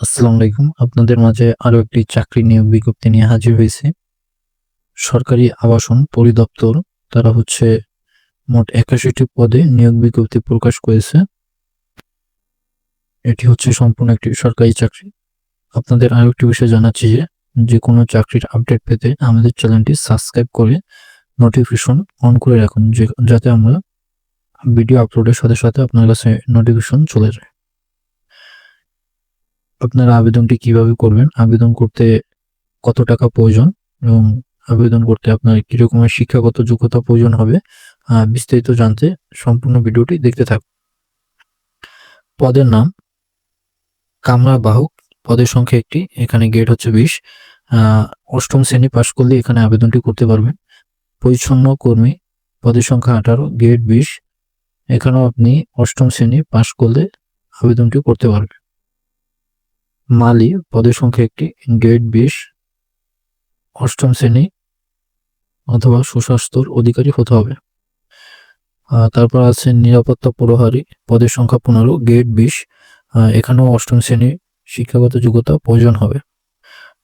আসসালামু আলাইকুম। আপনাদের মাঝে আরও একটি চাকরি নিয়োগ বিজ্ঞপ্তি নিয়ে হাজির হয়েছে। সরকারি আবাসন পরিদপ্তর, তারা হচ্ছে মোট একাশিটি পদে নিয়োগ বিজ্ঞপ্তি প্রকাশ করেছে। এটি হচ্ছে সম্পূর্ণ একটি সরকারি চাকরি। আপনাদের আরও একটি বিষয় জানাচ্ছি যে যে কোনো চাকরির আপডেট পেতে আমাদের চ্যানেলটি সাবস্ক্রাইব করে নোটিফিকেশন অন করে রাখুন যাতে আমরা ভিডিও আপলোডের সাথে সাথে আপনার কাছে নোটিফিকেশন চলে যায়। আপনারা আবেদনটি কীভাবে করবেন? আবেদন করতে কত টাকা প্রয়োজন? এবং আবেদন করতে আপনার কি রকমের শিক্ষাগত যোগ্যতা প্রয়োজন হবে? বিস্তারিত জানতে সম্পূর্ণ ভিডিওটি দেখতে থাকুন। পদের নাম কামরা বাহক। পদের সংখ্যা একটি, এখানে গেট হচ্ছে বিশ। অষ্টম শ্রেণি পাশ করলে এখানে আবেদনটি করতে পারবেন। পরিচ্ছন্ন কর্মী, পদের সংখ্যা আঠারো, গেট বিশ। এখানেও আপনি অষ্টম শ্রেণি পাশ করলে আবেদনটি করতে পারবেন। মালি পদের সংখ্যা একটি, গ্রেড বিশ, অষ্টম শ্রেণি অথবা সুস্বাস্থ্যর অধিকারী হতে হবে। তারপর আছে নিরাপত্তা প্রহারী পদের সংখ্যা পনেরো, গ্রেড বিশ এখানেও অষ্টম শ্রেণি শিক্ষাগত যোগ্যতা প্রয়োজন হবে।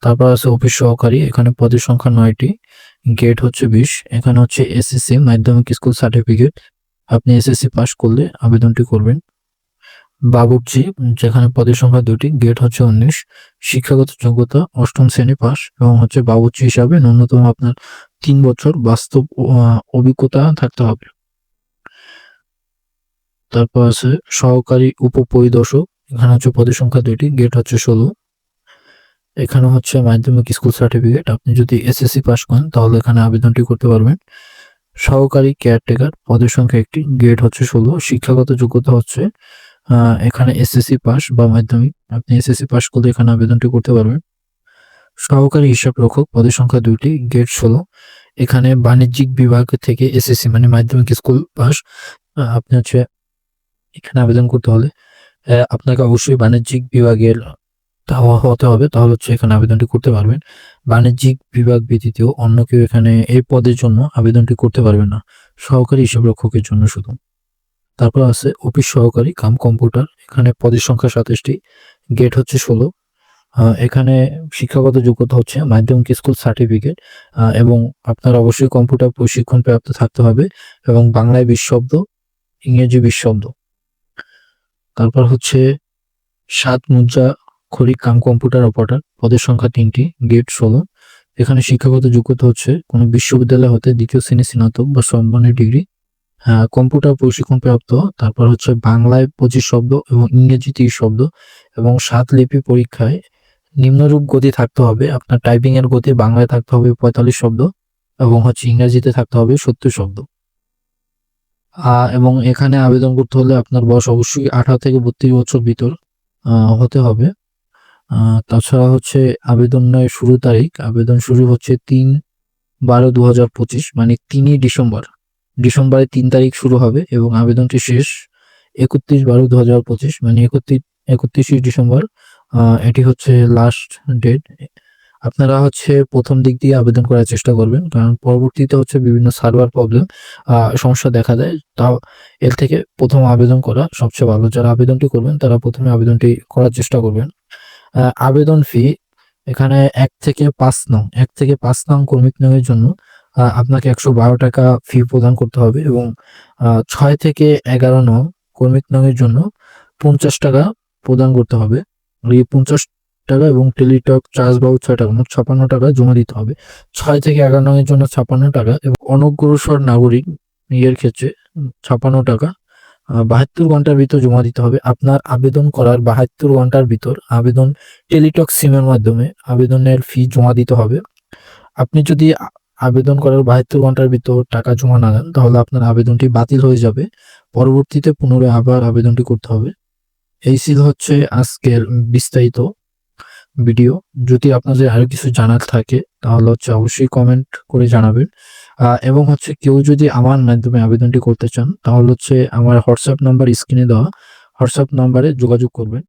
তারপর আছে অফিস সহকারী, এখানে পদের সংখ্যা নয়টি, গ্রেড হচ্ছে বিশ, এখানে হচ্ছে এসএসসি, মাধ্যমিক স্কুল সার্টিফিকেট। আপনি এসএসসি পাস করলে আবেদনটি করবেন। বাবুর্চি, যেখানে পদের সংখ্যা দুটি, গেট হচ্ছে উনিশ, শিক্ষাগত যোগ্যতা অষ্টম শ্রেণি পাস, এবং হচ্ছে বাবুর্চি হিসাবে ন্যূনতম আপনার তিন বছর বাস্তব অভিজ্ঞতা থাকতে হবে। তারপর আছে সহকারী উপপরিদর্শক, এখানে হচ্ছে পদের সংখ্যা দুইটি গেট হচ্ছে ষোলো। এখানে হচ্ছে মাধ্যমিক স্কুল সার্টিফিকেট, আপনি যদি এসএসসি পাস করেন, তাহলে এখানে আবেদনটি করতে পারবেন। সহকারী কেয়ারটেকার, পদের সংখ্যা একটি গ্রেড হচ্ছে ষোলো, শিক্ষাগত যোগ্যতা হচ্ছে এখানে এসএসসি পাস বা মাধ্যমিক। আপনি এসএসসি পাস করলে এখানে আবেদনটি করতে পারবেন। সহকারী হিসাব রক্ষক পদের সংখ্যা দুইটি গেট ষোলো। এখানে বাণিজ্যিক বিভাগ থেকে এসএসসি মানে মাধ্যমিক স্কুল পাস আপনি হচ্ছে এখানে আবেদন করতে হলে আপনাকে অবশ্যই বাণিজ্যিক বিভাগের হতে হবে। তাহলে হচ্ছে এখানে আবেদনটি করতে পারবেন। বাণিজ্যিক বিভাগ ব্যতীত অন্য কেউ এখানে এই পদের জন্য আবেদনটি করতে পারবে না। সহকারী হিসাব রক্ষকের জন্য শুধু। তারপর আছে অফিস সহকারী, কাম কম্পিউটার, এখানে পদের সংখ্যা সাতাশটি, গেট হচ্ছে ষোলো। এখানে শিক্ষাগত যোগ্যতা হচ্ছে মাধ্যমিক স্কুল সার্টিফিকেট এবং আপনার অবশ্যই কম্পিউটার প্রশিক্ষণ প্রাপ্ত থাকতে হবে, এবং বাংলায় শব্দ, ইংরেজি শব্দ। তারপর হচ্ছে সাত মুদ্রা খরিক কাম কম্পিউটার অপারেটর, পদের সংখ্যা তিনটি, গেট ষোলো। এখানে শিক্ষাগত যোগ্যতা হচ্ছে কোনো বিশ্ববিদ্যালয় হতে দ্বিতীয় শ্রেণি স্নাতক বা সম্মানের ডিগ্রি কম্পিউটার প্রশিক্ষণ প্রাপ্ত, তারপর হচ্ছে বাংলায় পঁচিশ শব্দ এবং ইংরেজি তিরিশ শব্দ এবং সাত লিপি পরীক্ষায় নিম্নরূপ গতি থাকতে হবে, আপনার টাইপিং এর গতি বাংলায় থাকতে হবে পঁয়তাল্লিশ শব্দ এবং হচ্ছে ইংরেজিতে থাকতে হবে সত্তর শব্দ। এবং এখানে আবেদন করতে হলে আপনার বয়স অবশ্যই আঠারো থেকে বত্রিশ বছর ভিতর হতে হবে। তাছাড়া হচ্ছে আবেদনের শুরু তারিখ, আবেদন শুরু হচ্ছে তিন বারো দু হাজার পঁচিশ মানে তিনই ডিসেম্বর। ডিসেম্বরের তিন তারিখ শুরু হবে এবং আবেদনটি শেষ একত্রিশ বারো দু হাজার পঁচিশ মানে একত্রিশ, একত্রিশে ডিসেম্বর এটি হচ্ছে লাস্ট ডেট আপনারা হচ্ছে প্রথম দিক দিয়ে আবেদন করার চেষ্টা করবেন, কারণ পরবর্তীতে হচ্ছে বিভিন্ন সার্ভার প্রবলেম সমস্যা দেখা দেয়। তাও এর থেকে প্রথম আবেদন করা সবচেয়ে ভালো। যারা আবেদনটি করবেন, তারা প্রথমে আবেদনটি করার চেষ্টা করবেন। আবেদন ফি এখানে এক থেকে পাঁচ নং, এক থেকে পাঁচ নং কর্মী নিয়োগের জন্য আপনাকে একশো বারো টাকা ফি প্রদান করতে হবে এবং ছয় থেকে এগারো নং কর্মী নিয়োগের জন্য পঞ্চাশ টাকা প্রদান করতে হবে। এই পঞ্চাশ টাকা এবং টেলিটক, চার্জ বাবু ছয় টাকা, মোট ছাপান্ন টাকা জমা দিতে হবে। ছয় থেকে এগারো নং এর জন্য ছাপান্ন টাকা এবং অনগ্রসর নাগরিক ইয়ের ক্ষেত্রে ছাপান্ন টাকা বাহাত্তর ঘণ্টার ভিতর জমা দিতে হবে। আপনার আবেদন করার বাহাত্তর ঘণ্টার ভিতর আবেদন টেলিটক সিমের মাধ্যমে আবেদনের ফি জমা দিতে হবে। আপনি যদি আবেদন করার বাহাত্তর ঘণ্টার ভিতর টাকা জমা না দেন, তাহলে আপনার আবেদনটি বাতিল হয়ে যাবে। পরবর্তীতে পুনরায় আবার আবেদনটি করতে হবে। এই ছিল হচ্ছে আজকের বিস্তারিত ভিডিও। যদি আপনাদের আরও কিছু জানার থাকে, তাহলে হচ্ছে অবশ্যই কমেন্ট করে জানাবেন। এবং হচ্ছে কেউ যদি আমার মাধ্যমে আবেদনটি করতে চান, তাহলে হচ্ছে আমার হোয়াটসঅ্যাপ নাম্বার স্ক্রিনে দেওয়া। হোয়াটসঅ্যাপ নাম্বারে যোগাযোগ করবেন।